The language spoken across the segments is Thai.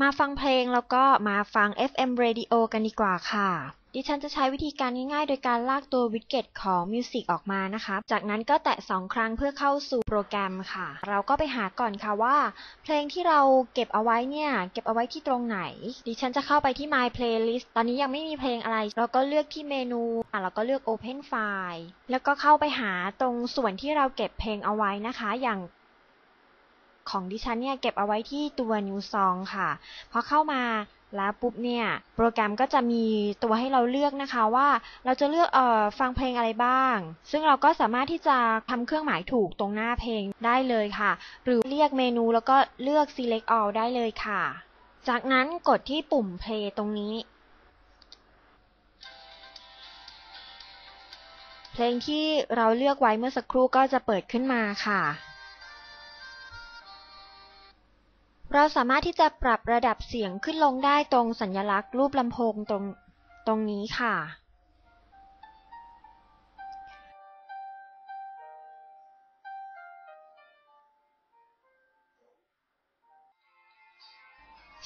มาฟังเพลงแล้วก็มาฟัง FM Radio กันดีกว่าค่ะ ดิฉันจะใช้วิธีการง่ายๆ โดยการลากตัววิดเก็ตของ Music ออกมานะคะ จากนั้นก็แตะ 2 ครั้งเพื่อเข้าสู่โปรแกรมค่ะ เราก็ไปหาก่อนค่ะว่า เพลงที่เราเก็บเอาไว้เนี่ย เก็บเอาไว้ที่ตรงไหน ดิฉันจะเข้าไปที่ My Playlist ตอนนี้ยังไม่มีเพลงอะไร เราก็เลือกที่เมนูอะเราก็เลือก Open File แล้วก็เข้าไปหาตรงส่วนที่เราเก็บเพลงเอาไว้นะคะ อย่าง ของดิฉันเนี่ยเก็บเอาไว้ที่ตัว New Song ค่ะพอเข้ามาแล้วปุ๊บเนี่ย โปรแกรมก็จะมีตัวให้เราเลือกนะคะว่าเราจะเลือกเอ่อฟังเพลงอะไรบ้าง ซึ่งเราก็สามารถที่จะทำเครื่องหมายถูกตรงหน้าเพลงได้เลยค่ะ หรือเรียกเมนูแล้วก็เลือก select all ได้เลยค่ะ จากนั้นกดที่ปุ่ม play ตรงนี้ เพลงที่เราเลือกไว้เมื่อสักครู่ก็จะเปิดขึ้นมาค่ะ เราสามารถที่จะปรับระดับเสียงขึ้นลงได้ตรงสัญลักษณ์รูปลำโพงตรงตรงนี้ค่ะ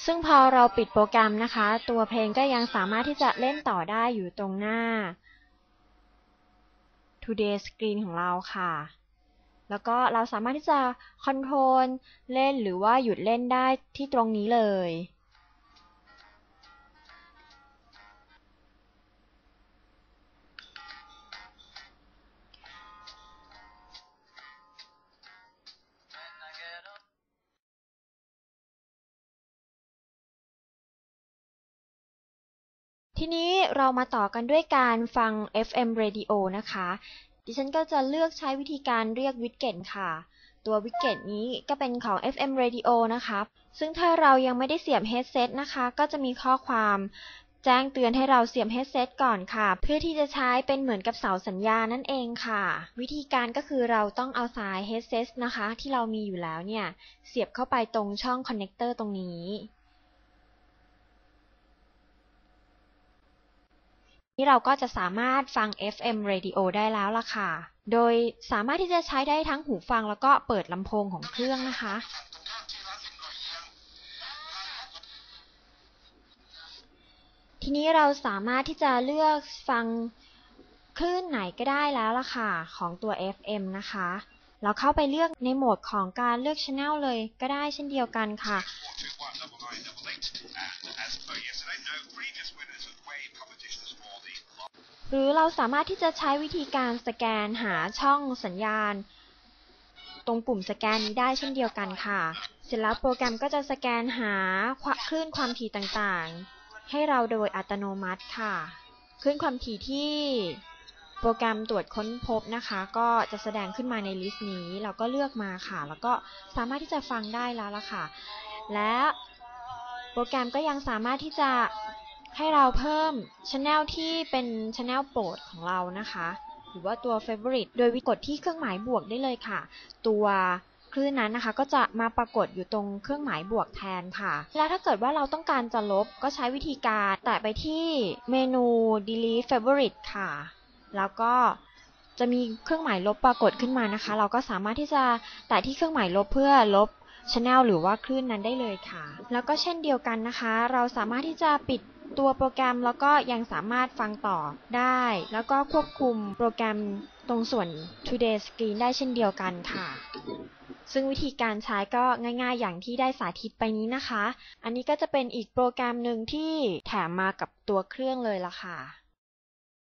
ซึ่งพอเราปิดโปรแกรมนะคะ ตัวเพลงก็ยังสามารถที่จะเล่นต่อได้อยู่ตรงหน้า Today Screen ของเราค่ะ แล้วก็เราสามารถที่จะคอนโทรลเล่นหรือว่าหยุดเล่นได้ที่ตรงนี้เลย ทีนี้เรามาต่อกันด้วยการฟัง FM Radio นะคะ ดิฉันก็จะเลือกใช้วิธีการเรียกวิดเก็ตค่ะ ตัววิดเก็ตนี้ก็เป็นของ FM Radio นะคะซึ่งถ้าเรายังไม่ได้เสียบ headset นะคะ ก็จะมีข้อความแจ้งเตือนให้เราเสียบ headset ก่อนค่ะ เพื่อที่จะใช้เป็นเหมือนกับเสาสัญญาณนั่นเองค่ะ วิธีการก็คือเราต้องเอาสาย headset นะคะ ที่เรามีอยู่แล้วเนี่ย เสียบเข้าไปตรงช่อง connector ตรงนี้ นี่เราก็จะสามารถฟัง FM Radio ได้แล้วล่ะค่ะ โดยสามารถที่จะใช้ได้ทั้งหูฟังแล้วก็เปิดลำโพงของเครื่องนะคะ ทีนี้เราสามารถที่จะเลือกฟังคลื่นไหนก็ได้แล้วล่ะค่ะ ของตัว FM นะคะ เราเข้าไปเลือกในโหมดของการเลือก Channel เลยก็ได้เช่นเดียวกันค่ะ หรือเราสามารถที่จะใช้วิธีการสแกนหาช่องสัญญาณ ตรงปุ่มสแกนนี้ได้เช่นเดียวกันค่ะ เสร็จแล้วโปรแกรมก็จะสแกนหาคลื่นความถี่ต่างๆ ให้เราโดยอัตโนมัติค่ะ คลื่นความถี่ที่โปรแกรมตรวจค้นพบนะคะ ก็จะแสดงขึ้นมาในลิสต์นี้ เราก็เลือกมาค่ะ แล้วก็สามารถที่จะฟังได้แล้วละค่ะ และ โปรแกรมก็ยังสามารถที่จะให้เราเพิ่มช anel ที่เป็น channel โปรดของเรานะคะ หรือว่าตัว favorite โดยวิกดที่เครื่องหมายบวกได้เลยค่ะ ตัวคลื่นนั้นนะคะ ก็จะมาปรากฏอยู่ตรงเครื่องหมายบวกแทนค่ะ แล้วถ้าเกิดว่าเราต้องการจะลบก็ใช้วิธีการแตะไปที่เมนู delete favorite ค่ะ แล้วก็จะมีเครื่องหมายลบปรากฏขึ้นมานะคะ เราก็สามารถที่จะแตะที่เครื่องหมายลบเพื่อลบ channel หรือว่าคลื่นนั้นได้เลยค่ะ แล้วก็เช่นเดียวกันนะคะ เราสามารถที่จะปิดตัวโปรแกรมแล้วก็ยังสามารถฟังต่อได้ แล้วก็ควบคุมโปรแกรมตรงส่วน Today Screen ได้เช่นเดียวกันค่ะ ซึ่งวิธีการใช้ก็ง่าย ๆ อย่างที่ได้สาธิตไปนี้นะคะ อันนี้ก็จะเป็นอีกโปรแกรมหนึ่งที่แถมมากับตัวเครื่องเลยละค่ะ